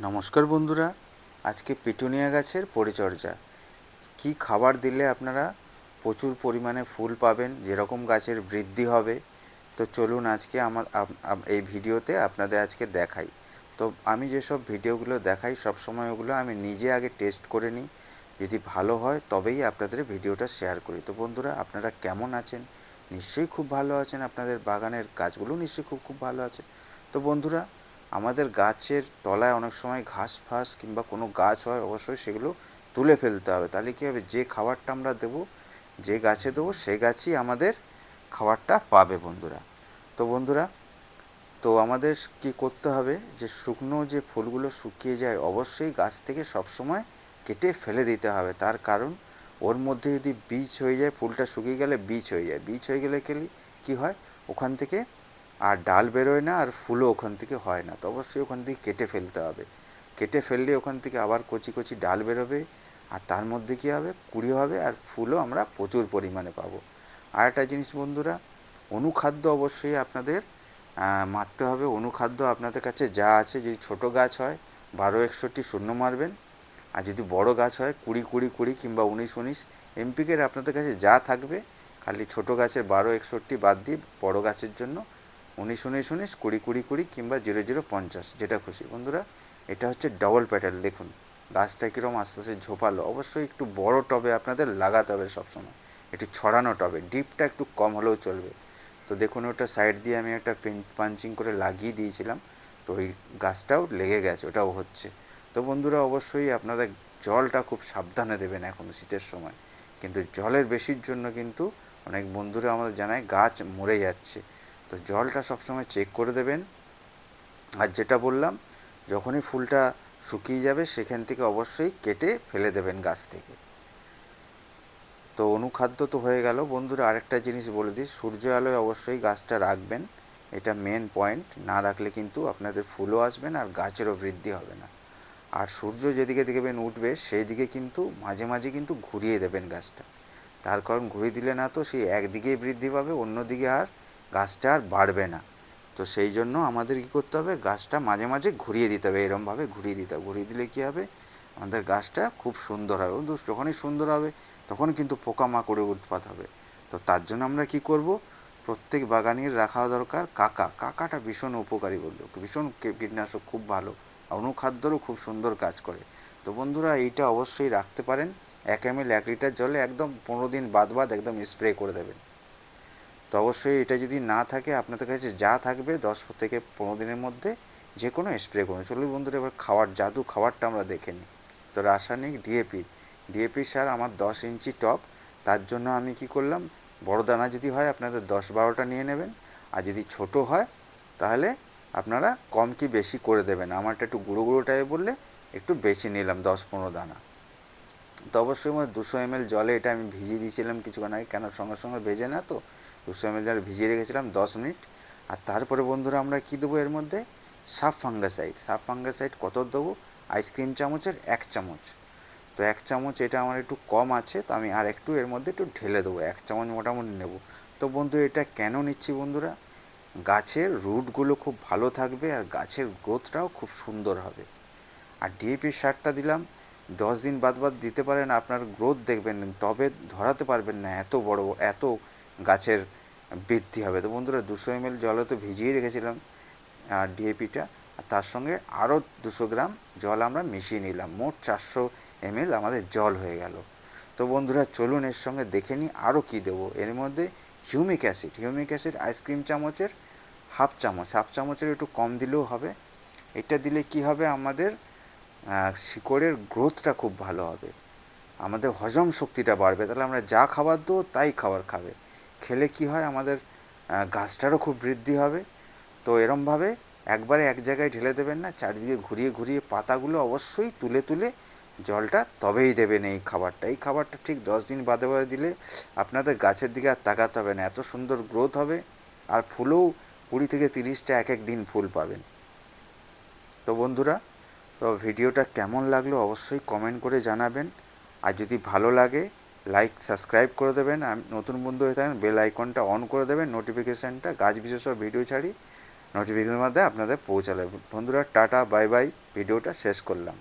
নমস্কার বন্ধুরা, আজকে পিটুনিয়া গাছের পরিচর্যা। কি খাবার দিলে আপনারা প্রচুর পরিমাণে ফুল পাবেন, যেরকম গাছের বৃদ্ধি হবে? তো চলুন আজকে আমার এই ভিডিওতে আপনাদের আজকে দেখাই। তো আমি যেসব ভিডিওগুলো দেখাই, সব সময় ওগুলো আমি নিজে আগে টেস্ট করে নিই। যদি ভালো হয়, তবেই আপনাদের ভিডিওটা শেয়ার করি। তো বন্ধুরা, আপনারা কেমন আছেন? নিশ্চয়ই খুব ভালো আছেন। আপনাদের বাগানের গাছগুলো নিশ্চয়ই খুব খুব ভালো আছে। তো বন্ধুরা আমাদের গাছের তলায় অনেক সময় ঘাস ফাস কিংবা কোনো গাছ হয়, অবশ্যই সেগুলো তুলে ফেলতে হবে। তাহলে কী হবে? যে খাবারটা আমরা দেবো, যে গাছে দেবো, সে গাছই আমাদের খাবারটা পাবে বন্ধুরা। তো বন্ধুরা, তো আমাদের কি করতে হবে? যে শুকনো যে ফুলগুলো শুকিয়ে যায়, অবশ্যই গাছ থেকে সবসময় কেটে ফেলে দিতে হবে। তার কারণ, ওর মধ্যে যদি বীজ হয়ে যায়, ফুলটা শুকিয়ে গেলে বীজ হয়ে যায়। বীজ হয়ে গেলে কী হয়? ওখান থেকে আর ডাল বেরোয় না আর ফুলও ওখান থেকে হয় না। তো অবশ্যই ওখান থেকে কেটে ফেলতে হবে। কেটে ফেললে ওখান থেকে আবার কচি কচি ডাল বেরোবে। আর তার মধ্যে কী হবে? কুড়ি হবে আর ফুলও আমরা প্রচুর পরিমাণে পাবো। আর একটা জিনিস বন্ধুরা, অনুখাদ্য অবশ্যই আপনাদের মারতে হবে। অনুখাদ্য আপনাদের কাছে যা আছে, যদি ছোট গাছ হয়, বারো একষট্টি শূন্য মারবেন। আর যদি বড় গাছ হয়, কুড়ি কুড়ি কুড়ি কিংবা উনিশ উনিশ, এমপিকের আপনাদের কাছে যা থাকবে, খালি ছোট গাছের বারো একষট্টি বাদ দিয়ে বড় গাছের জন্য উনিশ উনিশ উনিশ, কুড়ি কুড়ি কুড়ি কিংবা জিরো জিরো, পঞ্চাশ, যেটা খুশি। বন্ধুরা, এটা হচ্ছে ডবল প্যাটার্ন দেখুন। গাছটা কীরকম আস্তে আস্তে ঝোপালো। অবশ্যই একটু বড় টবে আপনাদের লাগাতে হবে সবসময়। একটু ছড়ানো টবে। ডিপটা একটু কম হলেও চলবে। তো দেখুন, ওটা সাইড দিয়ে আমি একটা পাঞ্চিং করে লাগিয়ে দিয়েছিলাম। তো ওই গাছটাও লেগে গেছে, ওটাও হচ্ছে। তো বন্ধুরা, অবশ্যই আপনাদের জলটা খুব সাবধানে দেবেন এখন শীতের সময়। কিন্তু জলের বেশির জন্য কিন্তু অনেক বন্ধুরা আমাদের জানায়, গাছ মরে যাচ্ছে। তো জলটা সবসময় চেক করে দেবেন। আর যেটা বললাম, যখনই ফুলটা শুকিয়ে যাবে, সেখান থেকে অবশ্যই কেটে ফেলে দেবেন গাছ থেকে। তো অনুখাদ্য তো হয়ে গেল। বন্ধুরা, আরেকটা জিনিস বলে দিই সূর্য আলোয় অবশ্যই গাছটা রাখবেন। এটা মেন পয়েন্ট না রাখলে কিন্তু আপনাদের ফুলও আসবে না আর গাছেরও বৃদ্ধি হবে না। আর সূর্য যেদিকে দেখবেন উঠবে সেই দিকে কিন্তু মাঝে মাঝে কিন্তু ঘুরিয়ে দেবেন গাছটা। তার কারণ ঘুরিয়ে দিলে না তো সেই একদিকেই বৃদ্ধি পাবে, অন্যদিকে আর গাছটা আর বাড়বে না। তো সেই জন্য আমাদের কী করতে হবে, গাছটা মাঝে মাঝে ঘুরিয়ে দিতে হবে, এরমভাবে ঘুরিয়ে দিতে হবে। ঘুরিয়ে দিলে কী হবে? আমাদের গাছটা খুব সুন্দর হবে। কিন্তু যখনই সুন্দর হবে, তখন কিন্তু পোকামাকড়ে উৎপাত হবে। তো তার জন্য আমরা কি করব? প্রত্যেক বাগানের রাখা দরকার কাকা। কাকাটা ভীষণ উপকারী বলতো ভীষণ কীটনাশক খুব ভালো। অনুখাদ্যরও খুব সুন্দর কাজ করে। তো বন্ধুরা, এইটা অবশ্যই রাখতে পারেন। এক এম এল এক লিটার জলে একদম পনেরো দিন বাদ বাদ একদম স্প্রে করে দেবেন। তো অবশ্যই এটা যদি না থাকে, আপনাদের কাছে যা থাকবে, দশ থেকে পনেরো দিনের মধ্যে যে কোনো স্প্রে করুন। চলুন বন্ধুরা, এবার খাওয়ার জাদু খাবারটা আমরা দেখে নিই। তো রাসায়নিক ডিএপি ডিএপি সার আমার দশ ইঞ্চি টপ, তার জন্য আমি কি করলাম, বড় দানা যদি হয়, আপনাদের দশ বারোটা নিয়ে নেবেন, আর যদি ছোট হয়, তাহলে আপনারা কম কি বেশি করে দেবেন। আমারটা একটু গুঁড়ো গুঁড়ো টাইপের বললে একটু বেশি নিলাম, দশ পনেরো দানা। তো অবশ্যই আমার দুশো এম জলে এটা আমি ভিজিয়ে দিয়েছিলাম কিছুক্ষণ আগে। কেন? সঙ্গে সঙ্গে ভেজে না তো? দুশো এম জলে ভিজিয়ে রেখেছিলাম দশ মিনিট। আর তারপরে বন্ধুরা আমরা কী দেবো এর মধ্যে? সাপ ফাঙ্গাসাইড। সাপ ফাঙ্গাসাইড কত দেবো? আইসক্রিম চামচের এক চামচ। তো এক চামচ এটা আমার একটু কম আছে, তো আমি আর একটু এর মধ্যে একটু ঢেলে দেবো। এক চামচ মোটামুটি নেব। তো বন্ধু, এটা কেন নিচ্ছি বন্ধুরা? গাছের রুটগুলো খুব ভালো থাকবে আর গাছের গ্রোথটাও খুব সুন্দর হবে। আর ডিএপি সারটা দিলাম। দশ দিন বাদ বাদ দিতে পারেন, আপনার গ্রোথ দেখবেন, তবে ধরাতে পারবেন না, এত বড়, এত গাছের বৃদ্ধি হবে। তো বন্ধুরা, দুশো এম এল জলে তো ভিজিয়ে রেখেছিলাম ডিএপিটা আর তার সঙ্গে আরও দুশো গ্রাম জল আমরা মিশিয়ে নিলাম। মোট চারশো এম আমাদের জল হয়ে গেল। তো বন্ধুরা, চলুন এর সঙ্গে দেখে নিই আরও কী দেবো। এর মধ্যে humic acid humic acid ice cream চামচের হাফ চামচ, হাফ চামচের একটু কম দিলেও হবে। এটা দিলে কি হবে আমাদের? শিকড়ের গ্রোথটা খুব ভালো হবে। আমাদের হজম শক্তিটা বাড়বে, তাহলে আমরা যা খাবার দেবো তাই খাবার খাবে। খেলে কি হয় আমাদের গাছটারও খুব বৃদ্ধি হবে। তো এরমভাবে একবারে এক জায়গায় ঢেলে দেবেন না, চারিদিকে ঘুরিয়ে ঘুরিয়ে পাতাগুলো অবশ্যই তুলে তুলে জলটা তবেই দেবেন এই খাবারটা। এই খাবারটা ঠিক দশ দিন বাদে বাদে দিলে আপনাদের গাছের দিকে আর তাকাতে হবে না, এত সুন্দর গ্রোথ হবে আর ফুলও কুড়ি থেকে তিরিশটা এক এক দিন ফুল পাবেন। তো বন্ধুরা তো ভিডিওটা কেমন লাগল অবশ্যই কমেন্ট করে জানাবেন। আর যদি ভালো লাগে লাইক সাবস্ক্রাইব করে দেবেন। আর নতুন বন্ধু হয়ে থাকেন বেল আইকনটা অন করে দেবেন নোটিফিকেশানটা গাছ বিশেষ ভিডিও ছাড়ি নোটিফিকেশনের মধ্যে আপনাদের পৌঁছালে বন্ধুরা, টাটা বাই বাই ভিডিওটা শেষ করলাম।